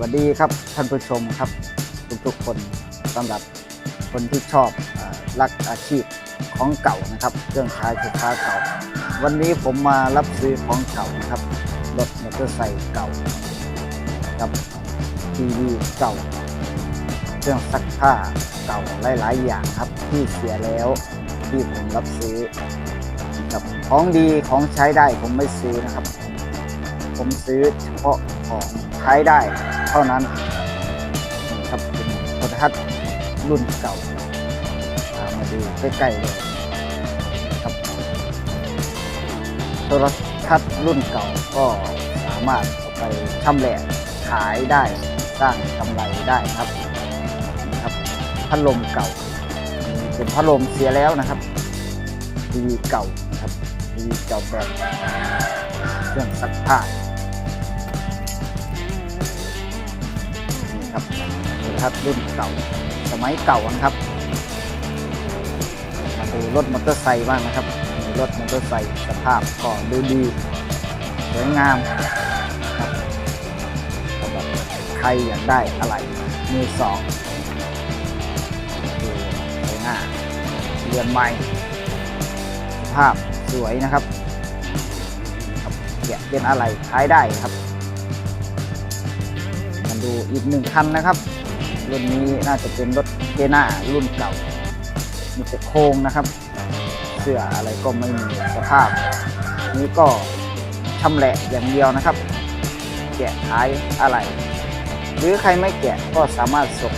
วัสดีครับท่านผู้ชมครับ ทุกๆคนสำหรับคนที่ชอบอรักอาชีพของเก่านะครับเครื่องใช้ไฟฟ้าเก่า วันนี้ผมมารับซื้อของเก่านะครับรถมอเตอร์ไซค์เก่ากับทีวีเก่า เครื่องซักผ้าเก่าหลาย ๆ อย่างครับที่เสียแล้วที่ผมรับซื้อนะครับของดีของใช้ได้ผมไม่ซื้อนะครับ ผมซื้อเฉพาะของใช้ได้ ท่านั้นครับเป็นโทรทัศน์รุ่นเก่าอ่ามาดูใกล้ๆเลยครับโทรทัศน์รุ่นเก่าก็สามารถเอาไปชำแหละขายได้สร้างกำไรได้ครับครับพัดลมเก่าเป็นพัดลมเสียแล้วนะครับทีวีเก่าครับทีวีเก่าแบบเครื่องซักผ้า โทรทัศน์รุ่นเก่าสมัยเก่านะครับมาดูรถมอเตอร์ไซค์บ้างนะครับมีรถมอเตอร์ไซค์สภาพก็ดูดีสวยงามครับสำหรับใครอยากได้อะไรมือสองดูหน้าเรือนใหม่สภาพสวยนะครับครับแกะเป็นอะไรขายได้ครับ มาดูอีกหนึ่งคันนะครับ รุ่นนี้น่าจะเป็นรถเทน่ารุ่นเก่า มีแต่โครงนะครับ เสื้ออะไรก็ไม่มีสภาพ นี้ก็ชำแหละอย่างเดียวนะครับ แกะขายอะไร หรือใครไม่แกะก็สามารถส่ง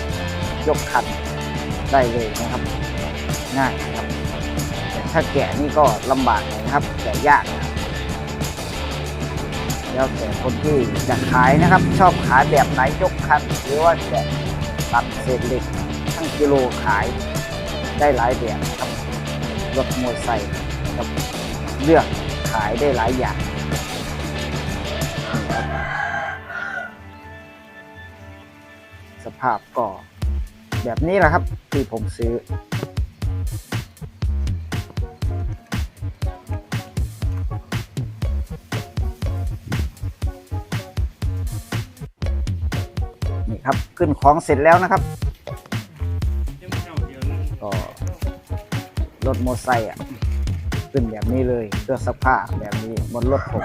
ยกคันได้เลยนะครับ ง่ายนะครับแต่ถ้าแกะนี่ก็ลำบากหน่อยนะครับ แกะยากนะแล้วแต่คนที่จะขายนะครับ ชอบขายแบบไหนยกคันหรือว่าจะ ตัดเศษเหล็กทั้งกิโลขายได้หลายแบบครับรถมอเตอร์ไซค์กับเลือกขายได้หลายอย่างนะครับสภาพก็แบบนี้แหละครับที่ผมซื้อ ครับ ขึ้นของเสร็จแล้วนะครับก็รถมอเตอร์ไซค์อะขึ้นแบบนี้เลยเครื่องซักผ้าแบบนี้บนรถผม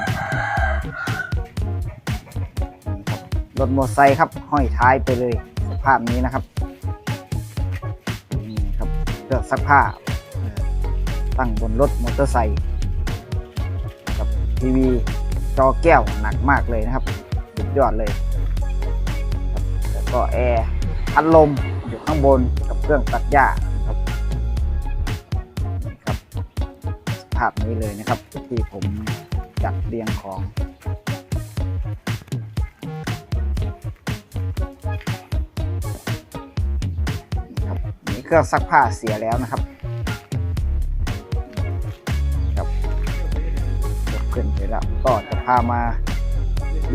รับรถมอเตอร์ไซค์ครับ ห้อยท้ายไปเลยสภาพนี้นะครับนี่ครับเครื่องซักผ้า ตั้งบนรถมอเตอร์ไซค์กับทีวีจอแก้วหนักมากเลยนะครับสุดยอดเลย ก็แอร์พัดลมอยู่ข้างบนกับเครื่องตัดหญ้าครับครับสภาพนี้เลยนะครับ ที่ผมจัดเรียงของครับนี่เครื่องซักผ้าเสียแล้วนะครับครับยกขึ้นไปแล้วก็จะพามา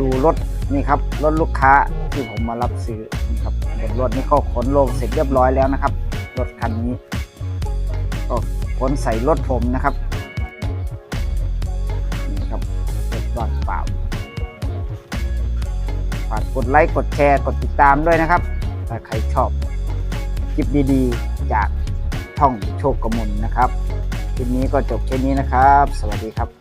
ดูรถ นี่ครับรถลูกค้าที่ผมมารับซื้อนี่ครับรถนี่ก็ขนลงเสร็จเรียบร้อยแล้วนะครับ รถคันนี้ก็ขนใส่รถผมนะครับนี่ครับรถว่างเปล่าฝากกดไลค์กดแชร์กดติดตามด้วยนะครับ ถ้าใครชอบคลิปดีๆ จากช่องโชคกมลนะครับคลิปนี้ก็จบแค่นี้นะครับ สวัสดีครับ